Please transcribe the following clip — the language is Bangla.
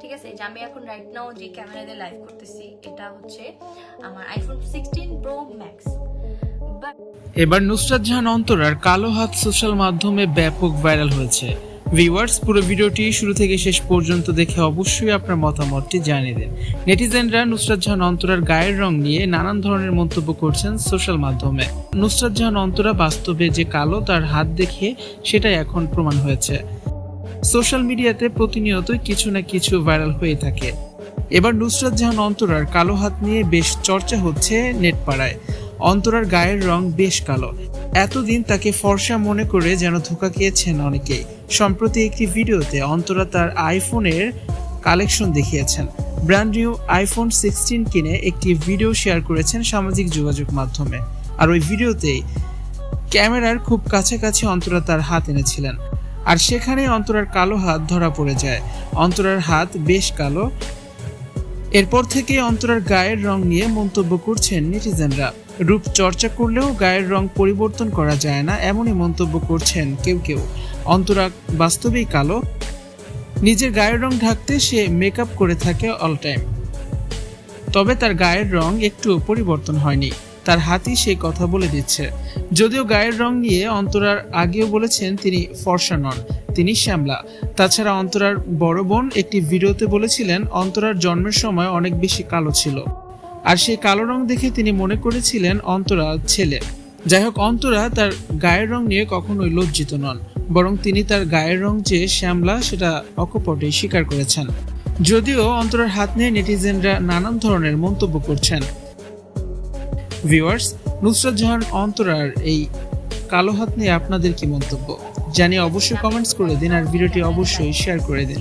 ঠিক আছে যে আমি এখন রাইট নাও যে ক্যামেরা দিয়ে লাইভ করতেছি, এটা হচ্ছে আমার আইফোন সিক্সটিন প্রো ম্যাক্স এবার নুসরাত জাহান অন্তরার কালো হাত সোশ্যাল মাধ্যমে ব্যাপক ভাইরাল হয়েছে। ভিউয়ার্স পুরো ভিডিওটি শুরু থেকে শেষ পর্যন্ত দেখে অবশ্যই আপনার মতামতটি জানিয়ে দেন। নেটিজেনরা নুসরাত জাহান অন্তরার গায়ের রং নিয়ে নানান ধরনের মন্তব্য করছেন সোশ্যাল মাধ্যমে। নুসরাত জাহান অন্তরা বাস্তবে যে কালো তার হাত দেখে সেটাই এখন প্রমাণ হয়েছে। সোশ্যাল মিডিয়াতে প্রতিনিয়তই কিছু না কিছু ভাইরাল হয়ে থাকে। এবার নুসরাত জাহান অন্তরার কালো হাত নিয়ে বেশ চর্চা হচ্ছে নেটপাড়ায়। অন্তরার গায়ের রং বেশ কালো। এতদিন তাকে ফর্সা মনে করে যেন ধোকা খেয়েছেন অনেকেই। সম্প্রতি একটি ভিডিওতে অন্তরা তার আইফোনের কালেকশন দেখিয়েছেন। ব্র্যান্ড নিউ আইফোন সিক্সটিন কিনে একটি ভিডিও শেয়ার করেছেন সামাজিক যোগাযোগ মাধ্যমে। আর ওই ভিডিওতেই ক্যামেরার খুব কাছাকাছি অন্তরা তার হাত এনেছিলেন। আর সেখানে অন্তরার কালো হাত ধরা পড়ে যায়। অন্তরার হাত বেশ কালো। এরপর থেকে অন্তরার গায়ের রং নিয়ে মন্তব্য করছেন নেটিজেনরা। রূপ চর্চা করলেও গায়ের রং পরিবর্তন করা যায় না, এমনই মন্তব্য করছেন কেউ কেউ। অন্তরা বাস্তবেই কালো। নিজের গায়ের রং ঢাকতে সে মেকআপ করে থাকে অল টাইম। তবে তার গায়ের রং একটু পরিবর্তন হয়নি। তার হাতই সেই কথা বলে দিচ্ছে। যদিও গায়ের রং নিয়ে অন্তরার আগেও বলেছেন তিনি ফর্সা নন, তিনি শ্যামলা। তাছাড়া অন্তরার বড় বোন একটি ভিডিওতে বলেছিলেন, অন্তরার জন্মের সময় অনেক বেশি কালো ছিল। আর সেই কালো রং দেখে তিনি মনে করেছিলেন, অন্তরা ছেলে। যাই হোক, অন্তরা তার গায়ের রং নিয়ে কখনোই লজ্জিত নন, বরং তিনি তার গায়ের রং যে শ্যামলা, সেটা অকপটে স্বীকার করেছেন। যদিও অন্তরার হাত নিয়ে নেটিজেনরা নানান ধরনের মন্তব্য করছেন। ভিউয়ার্স, নুসরাত জাহান অন্তরার এই কালো হাত নিয়ে আপনাদের কি মন্তব্য? জানিয়ে অবশ্যই কমেন্টস করে দিন আর ভিডিওটি অবশ্যই শেয়ার করে দিন।